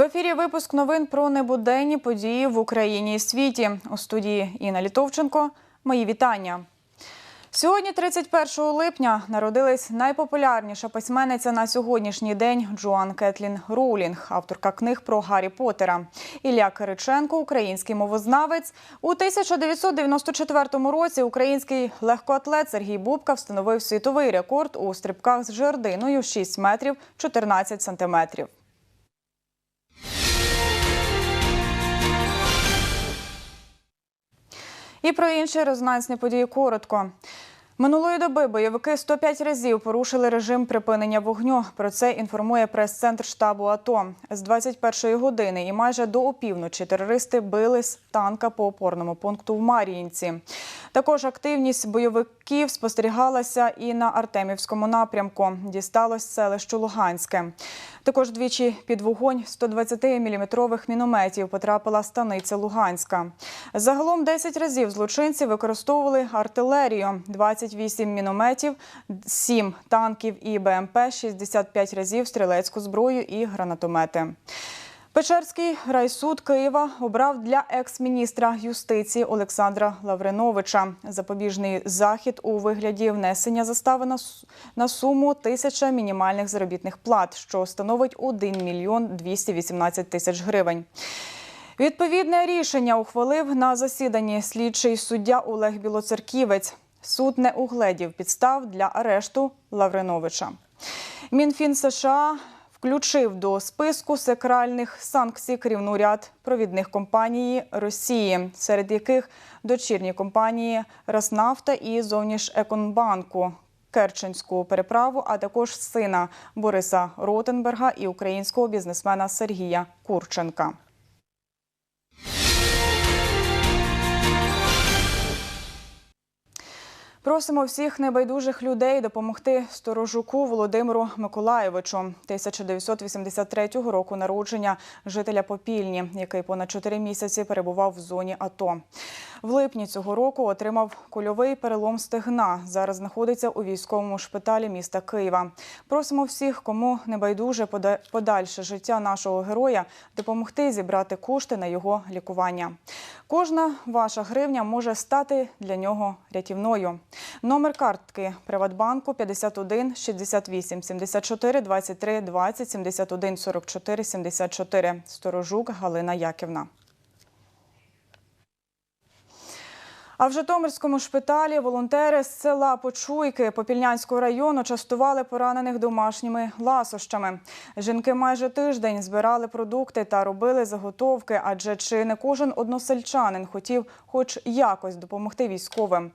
ефірі випуск новин про небуденні події в Україні і світі. У студії Інна Літовченко. Мої вітання. Сьогодні, 31 липня, народилась найпопулярніша письменниця на сьогоднішній день Джоан Кетлін Роулінг, авторка книг про Гаррі Поттера. Ілля Кириченко, український мовознавець. У 1994 році український легкоатлет Сергій Бубка встановив світовий рекорд у стрибках з жердиною 6 метрів 14 сантиметрів. І про інші резонансні події коротко. Минулої доби бойовики 105 разів порушили режим припинення вогню. Про це інформує прес-центр штабу АТО. З 21-ї години і майже до опівночі терористи били з танка по опорному пункту в Мар'їнці. Також активність бойовиків спостерігалася і на Артемівському напрямку. Дісталось селищу Луганське. Також двічі під вогонь 120-мм мінометів потрапила станиця Луганська. Загалом 10 разів злочинці використовували артилерію, 28 мінометів, 7 танків і БМП, 65 разів стрілецьку зброю і гранатомети. Печерський райсуд Києва обрав для екс-міністра юстиції Олександра Лавриновича запобіжний захід у вигляді внесення застави на суму тисяча мінімальних заробітних плат, що становить 1 мільйон 218 тисяч гривень. Відповідне рішення ухвалив на засіданні слідчий суддя Олег Білоцерківець. Суд не угледів підстав для арешту Лавриновича. Мінфін США включив до списку секральних санкцій керівну ряд провідних компаній Росії, серед яких дочірні компанії Роснафта і Зовнішеконбанку. Керченську переправу, а також сина Бориса Ротенберга і українського бізнесмена Сергія Курченка. Просимо всіх небайдужих людей допомогти сторожуку Володимиру Миколаєвичу, 1983 року народження жителя Попільні, який понад 4 місяці перебував в зоні АТО. В липні цього року отримав кульовий перелом стегна. Зараз знаходиться у військовому шпиталі міста Києва. Просимо всіх, кому небайдуже пода- подальше життя нашого героя, допомогти зібрати кошти на його лікування. Кожна ваша гривня може стати для нього рятівною. Номер картки Приватбанку 51 68 74 23 20 71 44 74. Сторожук Галина Яківна. А в Житомирському шпиталі волонтери з села Почуйки Попільнянського району частували поранених домашніми ласощами. Жінки майже тиждень збирали продукти та робили заготовки, адже чи не кожен односельчанин хотів хоч якось допомогти військовим.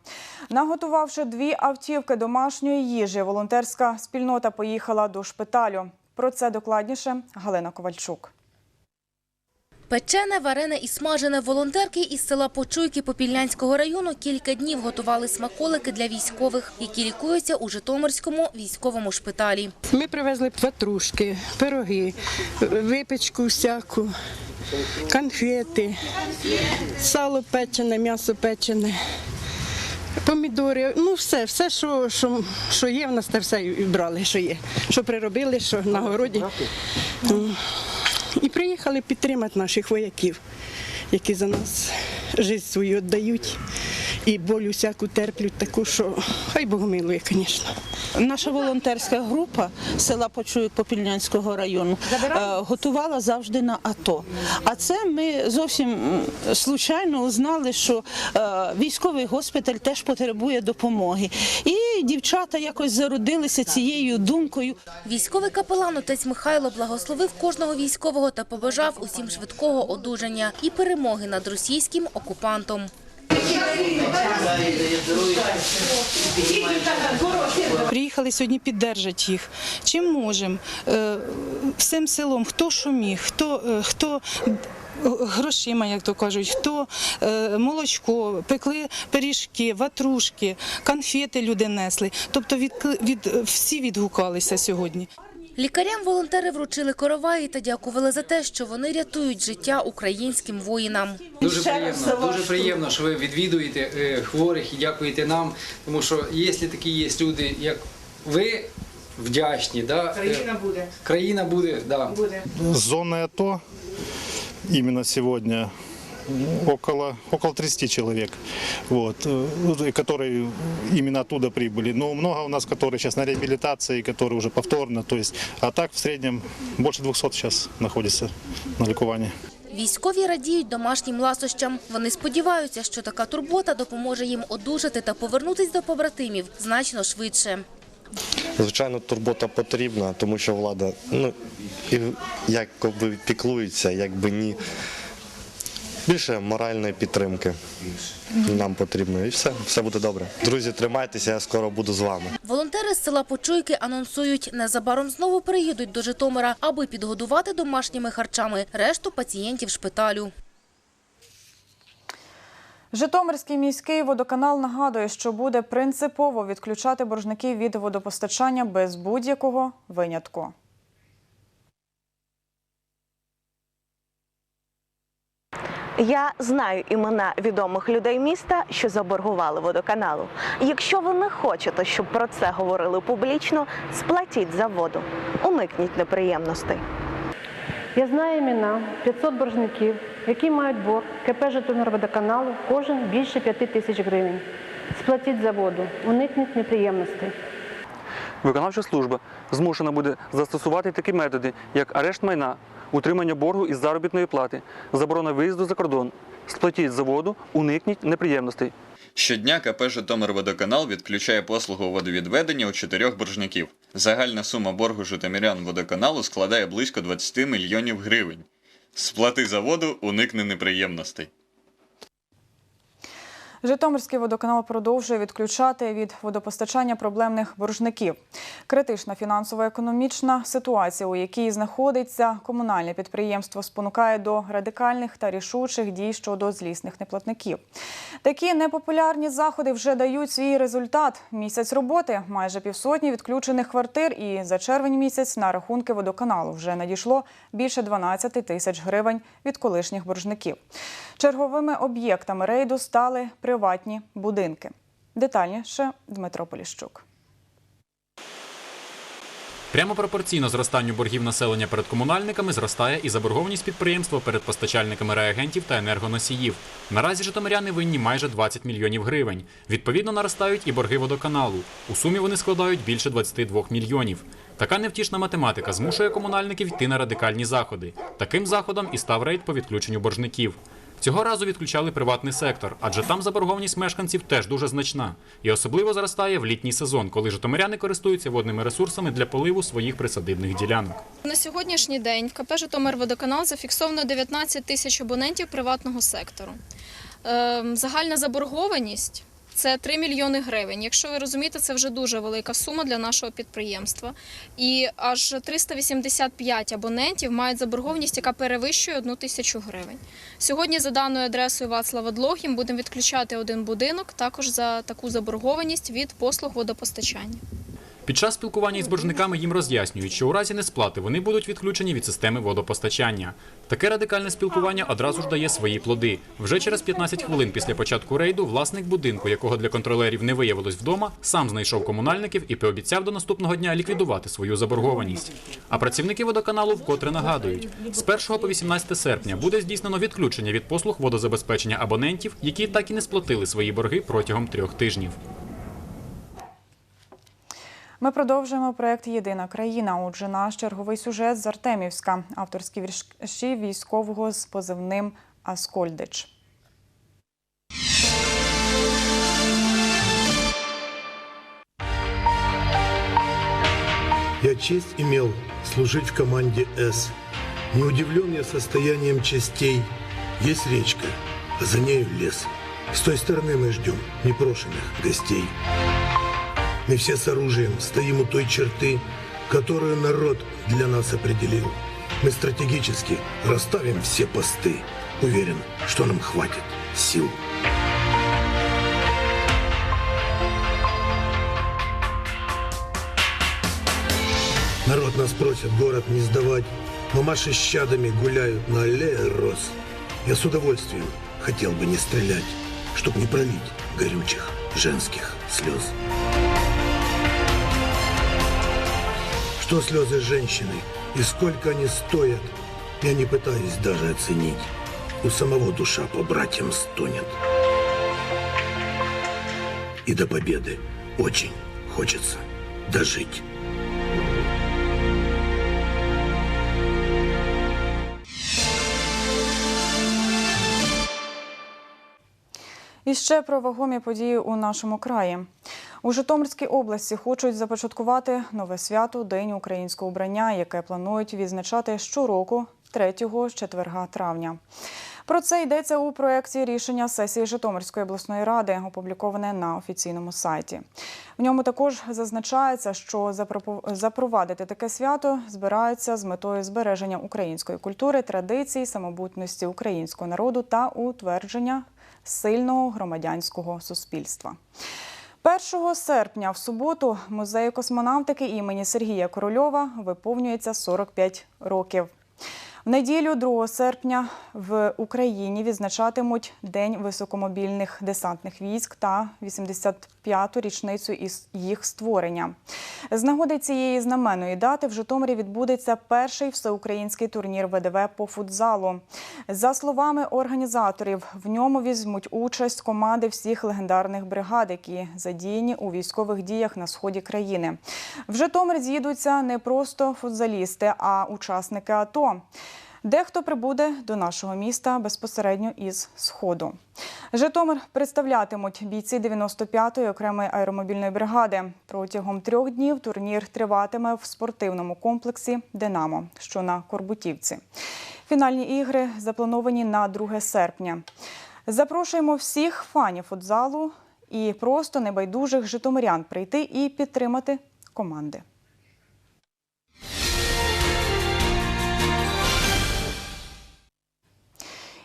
Наготувавши дві автівки домашньої їжі, волонтерська спільнота поїхала до шпиталю. Про це докладніше Галина Ковальчук. Печене, варене і смажене волонтерки із села Почуйки Попільнянського району кілька днів готували смаколики для військових, які лікуються у Житомирському військовому шпиталі. Ми привезли петрушки, пироги, випічку всяку, конфети, сало печене, м'ясо печене, помідори. Ну, все, все, що, що, що є, в нас те все і брали, що є. Що приробили, що на городі. І приїхали підтримати наших вояків, які за нас життя свою віддають. І боль усяку терплють таку, що хай Бог милує, звісно. Наша волонтерська група села Почуйок Попільнянського району е, готувала завжди на АТО. А це ми зовсім случайно узнали, що е, військовий госпіталь теж потребує допомоги. І дівчата якось зародилися цією думкою. Військовий капелан отець Михайло благословив кожного військового та побажав усім швидкого одужання і перемоги над російським окупантом. Приїхали сьогодні піддержати їх. Чим можемо? Е, Всім селом, хто що міг, хто, е, хто грошима, як то кажуть, хто е, молочко, пекли пиріжки, ватрушки, конфети люди несли. Тобто від, від, всі відгукалися сьогодні. Лікарям волонтери вручили короваї та дякували за те, що вони рятують життя українським воїнам. Дуже приємно, дуже приємно, що ви відвідуєте е, хворих і дякуєте нам, тому що якщо такі є люди, як ви, вдячні, да, країна буде. Країна буде, да. з зони АТО именно сегодня около, около 30 человек, вот, э, которые именно оттуда прибыли. Но много у нас, которые сейчас на реабилитации, которые уже повторно, то есть, а так в среднем больше 200 сейчас находится на ликувании. Військові радіють домашнім ласощам. Вони сподіваються, що така турбота допоможе їм одужати та повернутись до побратимів значно швидше. Звичайно, турбота потрібна, тому що влада ну, і якби піклується, якби ні. Більше моральної підтримки нам потрібно. І все, все буде добре. Друзі, тримайтеся, я скоро буду з вами. Волонтери з села Почуйки анонсують, незабаром знову приїдуть до Житомира, аби підгодувати домашніми харчами решту пацієнтів шпиталю. Житомирський міський водоканал нагадує, що буде принципово відключати боржників від водопостачання без будь-якого винятку. Я знаю імена відомих людей міста, що заборгували водоканалу. Якщо ви не хочете, щоб про це говорили публічно, сплатіть за воду. Уникніть неприємностей. Я знаю імена 500 боржників, які мають борг КП Житомирводоканалу кожен більше 5 тисяч гривень. Сплатіть за воду, уникніть неприємностей. Виконавча служба змушена буде застосувати такі методи, як арешт майна, утримання боргу із заробітної плати, заборона виїзду за кордон. Сплатіть за воду, уникніть неприємностей. Щодня КП «Житомирводоканал» відключає послугу водовідведення у чотирьох боржників. Загальна сума боргу житомирян водоканалу складає близько 20 мільйонів гривень. Сплати за воду, уникни неприємностей. Житомирський водоканал продовжує відключати від водопостачання проблемних боржників. Критична фінансово-економічна ситуація, у якій знаходиться комунальне підприємство, спонукає до радикальних та рішучих дій щодо злісних неплатників. Такі непопулярні заходи вже дають свій результат. Місяць роботи, майже півсотні відключених квартир, і за червень місяць на рахунки водоканалу вже надійшло більше 12 тисяч гривень від колишніх боржників. Черговими об'єктами рейду стали приватні будинки. Детальніше Дмитро Поліщук. Прямо пропорційно зростанню боргів населення перед комунальниками зростає і заборгованість підприємства перед постачальниками реагентів та енергоносіїв. Наразі житомиряни винні майже 20 мільйонів гривень. Відповідно, наростають і борги водоканалу. У сумі вони складають більше 22 мільйонів. Така невтішна математика змушує комунальників йти на радикальні заходи. Таким заходом і став рейд по відключенню боржників. Цього разу відключали приватний сектор, адже там заборгованість мешканців теж дуже значна. І особливо зростає в літній сезон, коли житомиряни користуються водними ресурсами для поливу своїх присадибних ділянок. На сьогоднішній день в КП «Житомирводоканал» зафіксовано 19 тисяч абонентів приватного сектору. Ем, Загальна заборгованість – це 3 мільйони гривень. Якщо ви розумієте, це вже дуже велика сума для нашого підприємства. І аж 385 абонентів мають заборгованість, яка перевищує 1 тисячу гривень. Сьогодні за даною адресою Вацлава Длогім, будемо відключати один будинок також за таку заборгованість від послуг водопостачання. Під час спілкування із боржниками їм роз'яснюють, що у разі несплати вони будуть відключені від системи водопостачання. Таке радикальне спілкування одразу ж дає свої плоди. Вже через 15 хвилин після початку рейду власник будинку, якого для контролерів не виявилось вдома, сам знайшов комунальників і пообіцяв до наступного дня ліквідувати свою заборгованість. А працівники водоканалу вкотре нагадують: з 1 по 18 серпня буде здійснено відключення від послуг водозабезпечення абонентів, які так і не сплатили свої борги протягом трьох тижнів. Ми продовжуємо проект Єдина країна. Отже, наш черговий сюжет з Артемівська, авторські вірші військового з позивним Аскольдич. Я честь имел служить в команде «С». Не удивлен я состоянием частей. Есть речка, а за нею лес. С той стороны мы ждем непрошенных гостей. Мы все с оружием стоим у той черты, которую народ для нас определил. Мы стратегически расставим все посты. Уверен, что нам хватит сил. Народ нас просит город не сдавать. Мамаши с чадами гуляют на аллее роз. Я с удовольствием хотел бы не стрелять, чтоб не пролить горючих женских слез. Что слезы женщины и сколько они стоят, Я не пытаюсь даже оценить. У самого душа по братьям стонет. И до победы очень хочется дожить. І ще про вагомі події у нашому краї. У Житомирській області хочуть започаткувати нове свято День українського убрання, яке планують відзначати щороку 3 четверга травня. Про це йдеться у проєкті рішення сесії Житомирської обласної ради, опубліковане на офіційному сайті. В ньому також зазначається, що запровадити таке свято збираються з метою збереження української культури, традицій, самобутності українського народу та утвердження сильного громадянського суспільства. 1 серпня в суботу музею космонавтики імені Сергія Корольова виповнюється 45 років. В неділю 2 серпня в Україні відзначатимуть День високомобільних десантних військ та 85-ту річницю їх створення. З нагоди цієї знаменної дати в Житомирі відбудеться перший всеукраїнський турнір ВДВ по футзалу. За словами організаторів, в ньому візьмуть участь команди всіх легендарних бригад, які задіяні у військових діях на сході країни. В Житомир з'їдуться не просто футзалісти, а учасники АТО. Дехто прибуде до нашого міста безпосередньо із сходу. Житомир представлятимуть бійці 95-ї окремої аеромобільної бригади. Протягом трьох днів турнір триватиме в спортивному комплексі Динамо, що на Корбутівці. Фінальні ігри заплановані на 2 серпня. Запрошуємо всіх фанів футзалу і просто небайдужих житомирян прийти і підтримати команди.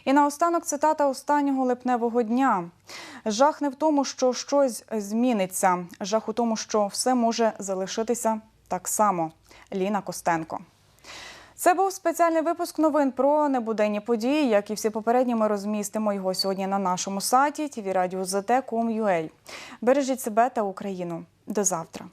І наостанок цитата останнього липневого дня. Жах не в тому, що щось зміниться. Жах у тому, що все може залишитися так само. Ліна Костенко. Це був спеціальний випуск новин про небуденні події. Як і всі попередні, ми розмістимо його сьогодні на нашому сайті tvradio.zt.com.ua. Бережіть себе та Україну. До завтра.